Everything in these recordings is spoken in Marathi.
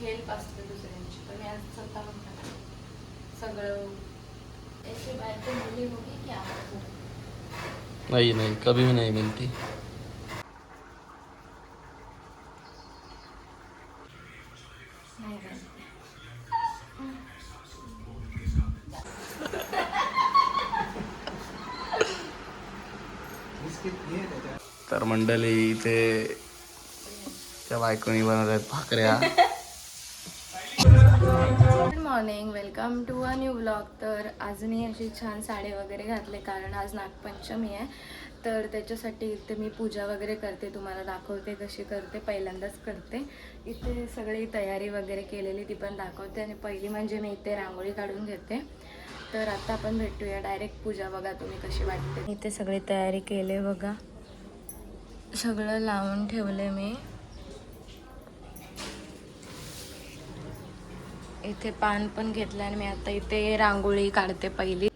हेल्प असते दुसऱ्यांची पण आज स्वतः म्हणतात. सगळं ऐसी बातें बोली होगी क्या आपको नहीं नहीं कभी भी नहीं मिलती नाही बनते. तर मंडळी इथे त्या बायकोनी बनवत आहेत भाकऱ्या. Good morning welcome to a new blog तर आज मी अशी छान साडी वगैरे घातले कारण आज नागपंचमी आहे. तर त्याच्यासाठी इथे मी पूजा वगैरे करते तुम्हाला दाखवते कशी करते पहिल्यांदाच करते. इथे सगळी तयारी वगैरे केलेली ती पण दाखवते. आणि पहिली म्हणजे मी इथे रांगोळी काढून घेते. तर आता आपण भेटूया डायरेक्ट पूजा बघा तुम्ही कशी वाटते. इथे सगळी तयारी केली बघा. सगळं लावून ठेवले मी. इथे पान पण घेतलं आणि मी आता इथे रांगोळी काढते पहिली.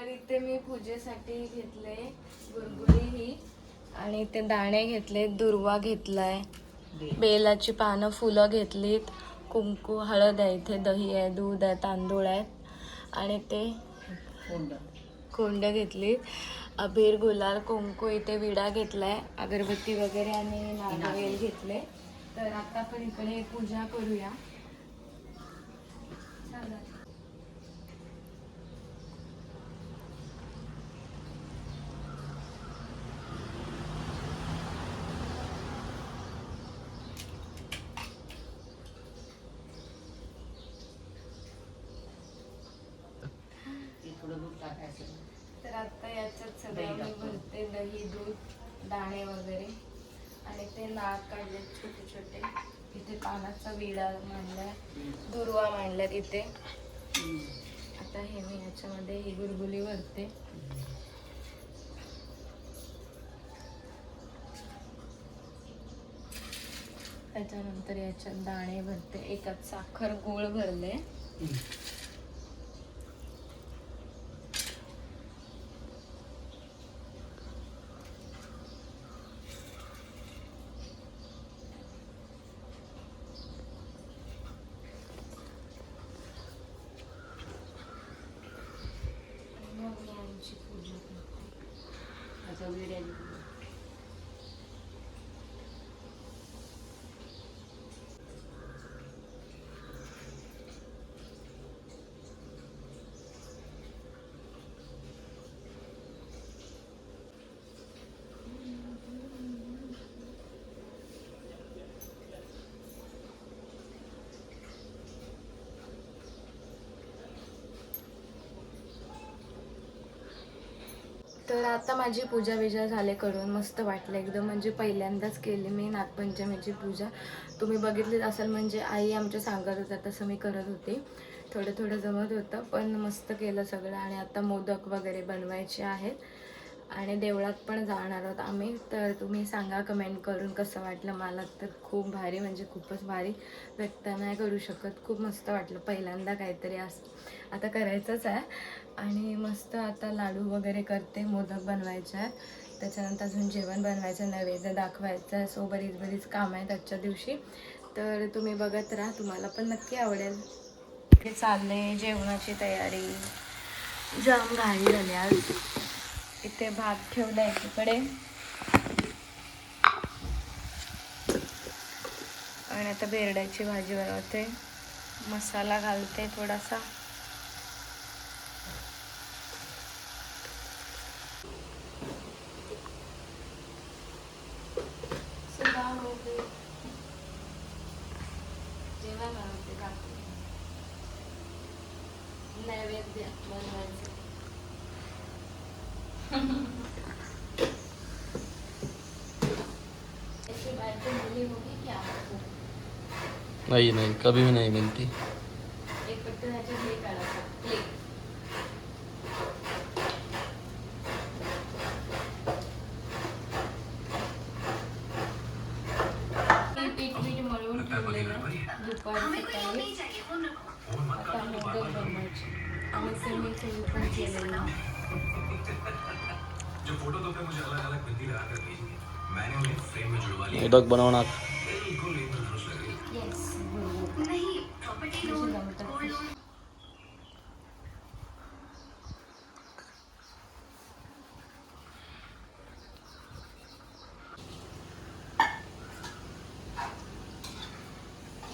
तर इथे मी पूजेसाठी घेतले गुरगुरी ही. आणि ते दाणे घेतले दुर्वा घेतलाय. बेलाची पानं फुलं घेतलीत. कुंकू हळद आहे इथे दही आहे दूध आहे तांदूळ आहेत. आणि ते कोंड. घेतली अबीर गुलाल कुंकू इथे विडा घेतलाय. अगरबत्ती वगैरे आणि नारळ. घेतले. तर आता आपण इकडे पूजा करूया चला. तर आता याच्यात सगळं मी भरते दही दूध दाणे वगैरे. आणि ते नाक काढले छोटे छोटे. इथे पानाचा विडा मांडलाय दुर्वा मांडल्यात इथे. आता हे मी याच्यामध्ये ही गुरगुली भरते. त्याच्यानंतर याच्यात दाणे भरते. एकात साखर गोळ भरले मग मी आमची पूजा करते तर आता माझी पूजा बिजा झाले करून मस्त वाटलं एकदम. म्हणजे पहिल्यांदाच केली मी नागपंचमीची पूजा. तुम्ही बघितलीच असाल म्हणजे आई आमच्या सांगत होत्या तसं मी करत होते. थोडं थोडं जमत होतं पण मस्त केलं सगळं. आणि आता मोदक वगैरे बनवायचे आहेत. आणि देवळात पण जाणार आहोत आम्ही. तर तुम्ही सांगा कमेंट करून कसं वाटलं. मला तर खूप भारी म्हणजे खूपच भारी व्यक्त नाही करू शकत. खूप मस्त वाटलं. पहिल्यांदा काहीतरी असं. आता करायचंच आहे. आणि मस्त आता लाडू वगैरे करते मोदक बनवायचे आहेत. त्याच्यानंतर अजून जेवण बनवायचं नैवेद्य दाखवायचं आहे सो बरीच बरीच कामं आहेत आजच्या दिवशी. तर तुम्ही बघत राहा तुम्हाला पण नक्की आवडेल. हे चालले जेवणाची तयारी. जाम घाई झाली आज. इथे भात ठेवला एकीकडे आणि आता बेरड्याची भाजी बनवते. मसाला घालते थोडासा सुद्धा होते जेवण बनवते काकी नैवेद्य नहीं नहीं कभी भी नहीं मिलती एक हे हे पीठ पीठ मळून ठेवलेलं दुपारी सकाळी आता मोदक बनवायचे आणि सेमी पण केलेलं मोदक बनवणार येस कशी जमतात तशी.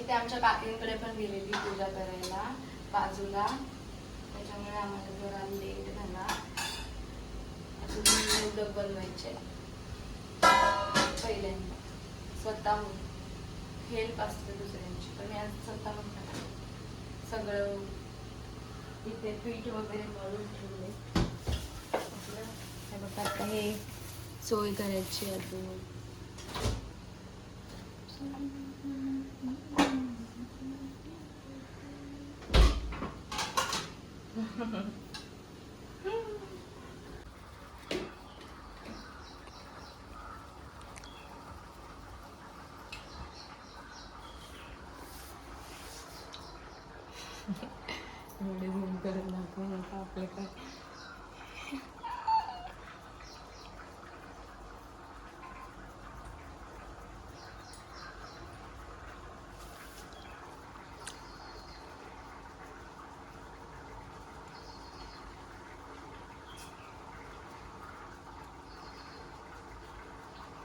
इथे आमच्या काकींकडे पण गेलेली पूजा करायला बाजूला त्याच्यामुळे आम्हाला जरा लेट झाला अजून मोदक बनवायचे. पहिल्यांदा. स्वतःहून. हेल्प असते दुसऱ्यांची. पण मी आज स्वतःहून सगळं इथे पीठ वगैरे मळून ठेवले. आपलं हे बघा आता हे सोय करायची अजून. एवढे झूम करत दाखवू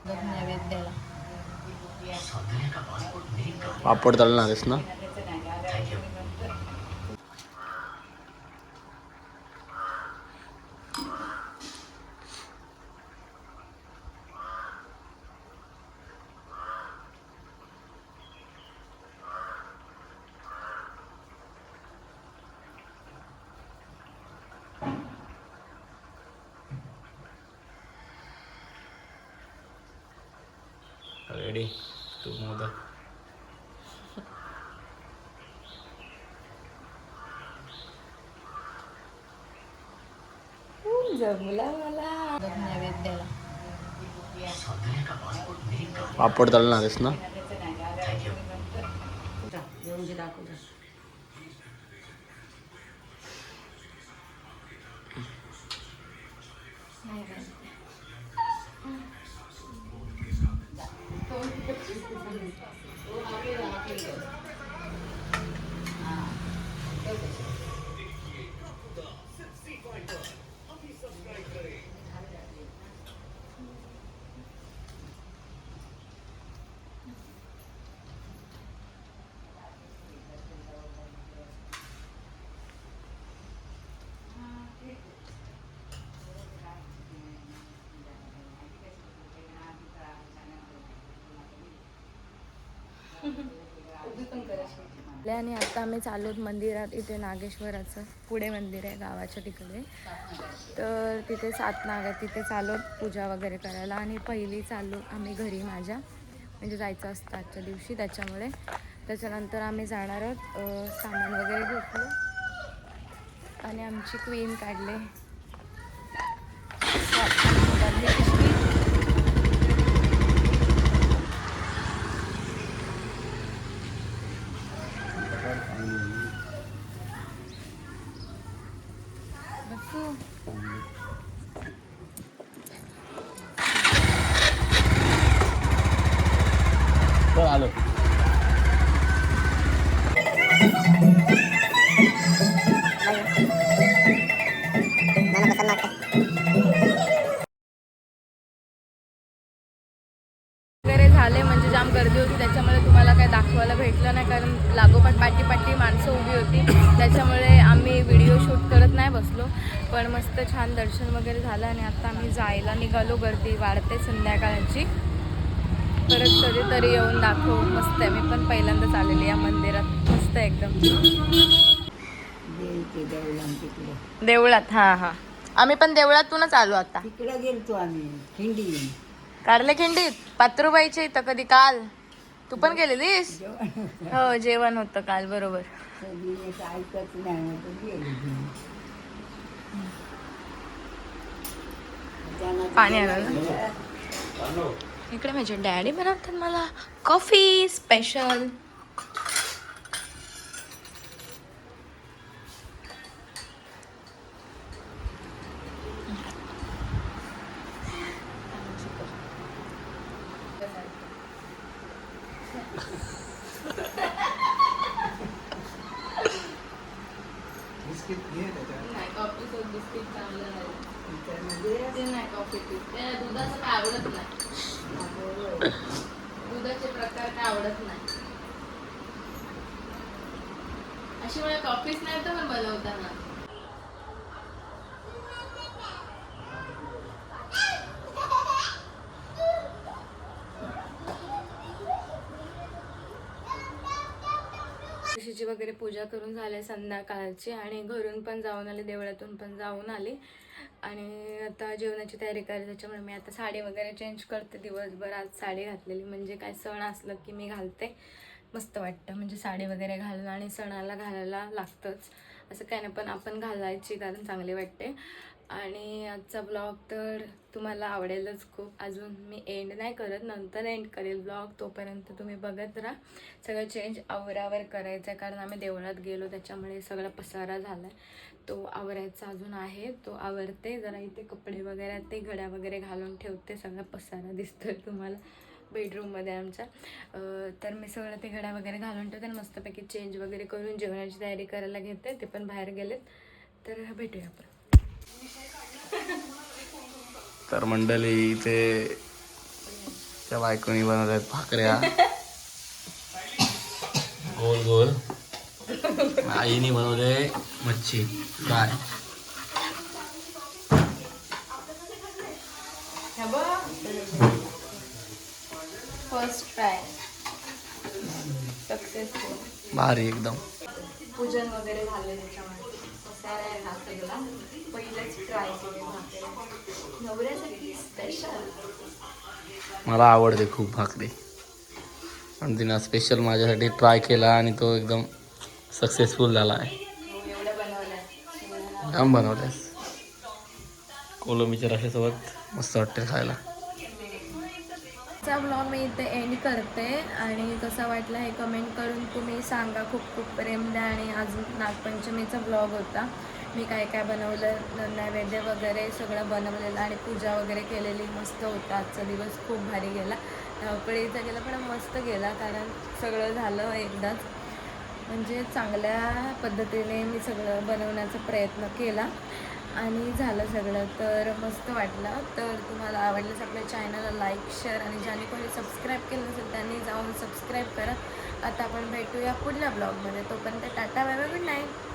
नका आपलं काय नैवेद्याला रेडी तू मोदक जमला मला पापड तळणार आहेस ना 그렇지. 어, 아, 그래, 아, 그래. आणि आता आम्ही चालू मंदिरात इथे नागेश्वराचं पुढे मंदिर आहे गावाच्या तिकडे. तर तिथे सात नाग आहेत तिथे चालू पूजा वगैरे करायला. आणि पहिली चालू आम्ही घरी माझ्या. म्हणजे जायचं असतं आजच्या दिवशी त्याच्यामुळे. त्याच्यानंतर आम्ही जाणार आहोत सामान वगैरे घेतलं. आणि आमची क्वीन काढले. करत नाही बसलो. पण मस्त छान दर्शन वगैरे झालं आणि आता आम्ही जायला निघालो गर्दी वाढते संध्याकाळची. परत कधीतरी येऊन दाखवू. मस्त आहे. मी पण पहिल्यांदाच आलेली या मंदिरात. मस्त आहे एकदम. देवळात हां हां. आम्ही पण देवळातूनच आलो आता. तिकडे गेलतो आम्ही खिंडी. कारले खिंडीत? पात्रुबाईच्या इथं कधी? काल? तू पण गेलेलीस? हो जेवण होतं काल बरोबर. सगळी एक ऐकत नाही मग तू गेली घेऊन. त्यांना ते पाणी आणलं ना इकडे माझे डॅडी बनवतात मला कॉफी दुधाचं काय आवडत नाही दुधाचे प्रकार काय आवडत नाही अशी मला कॉफीच नाही तर पण बनवताना वगैरे पूजा करून झाले संध्याकाळची आणि घरून पण जाऊन आले देवळातून पण जाऊन आले. आणि आता जेवणाची तयारी करायची त्याच्यामुळे मी आता साडी वगैरे चेंज करते दिवसभर. आज साडी घातलेली म्हणजे काय सण असलं की मी घालते. मस्त वाटतं म्हणजे साडी वगैरे घालून आणि सणाला घालायला लागतंच. असं काय नाही पण आपण घालायची कारण चांगली वाटते. आणि आजचा ब्लॉग तर तुम्हाला आवडेलच खूप. अजून मी एंड नाही करत नंतर एंड करेल ब्लॉग तोपर्यंत तुम्ही बघत राहा. सगळं चेंज आवरावर करायचं आहे कारण आम्ही देवळात गेलो त्याच्यामुळे सगळा पसारा झाला. आहे तो आवरायचा अजून आहे तो आवरते. जरा इथे कपडे वगैरे ते घड्या वगैरे घालून ठेवते. सगळा पसारा दिसतोय तुम्हाला बेडरूममध्ये आमच्या. तर मी सगळं ते घड्या वगैरे घालून ठेवते आणि मस्तपैकी चेंज वगैरे करून जेवणाची तयारी करायला घेते. ते पण बाहेर गेलेत. तर भेटूया आपण. तर मंडळी इथे त्या बायकोनी बनवल्या आहेत भाकऱ्या. गोल गोल. आईने बनवले मच्छी फ्राय. फर्स्ट ट्राय सक्सेसफुल भारी एकदम. पूजन वगैरे झाले त्याच्यामध्ये. हा सगळा पहिलेच ट्राय नवऱ्यासाठी स्पेशल मला आवडते खूप भाकरी पण तिनं स्पेशल माझ्यासाठी ट्राय केला आणि तो एकदम सक्सेसफुल झाला आहे. जाम बनवल्यास कोलंबीच्या रशासोबत मस्त वाटते खायला. चा ब्लॉग मी इथे एंड करते. आणि कसा वाटला हे कमेंट करून तुम्ही सांगा. खूप खूप प्रेम द्या. आणि अजून नागपंचमीचा ब्लॉग होता. मी काय काय बनवलं नैवेद्य वगैरे सगळं बनवलेलं आणि पूजा वगैरे केलेली. मस्त होता आजचा दिवस. खूप भारी गेला. धावपळीचा गेला पण मस्त गेला. कारण सगळं झालं एकदाच. म्हणजे चांगल्या पद्धतीने मी सगळं बनवण्याचा प्रयत्न केला. आणि झालं सगळं. तर मस्त वाटलं. तर तुम्हाला आवडल्यास आपल्या चॅनलला लाईक शेअर आणि ज्याने कोणी सबस्क्राईब केलं नसेल त्यांनी जाऊन सबस्क्राईब करा. आता आपण भेटूया पुढल्या ब्लॉगमध्ये तोपर्यंत tata bye bye good night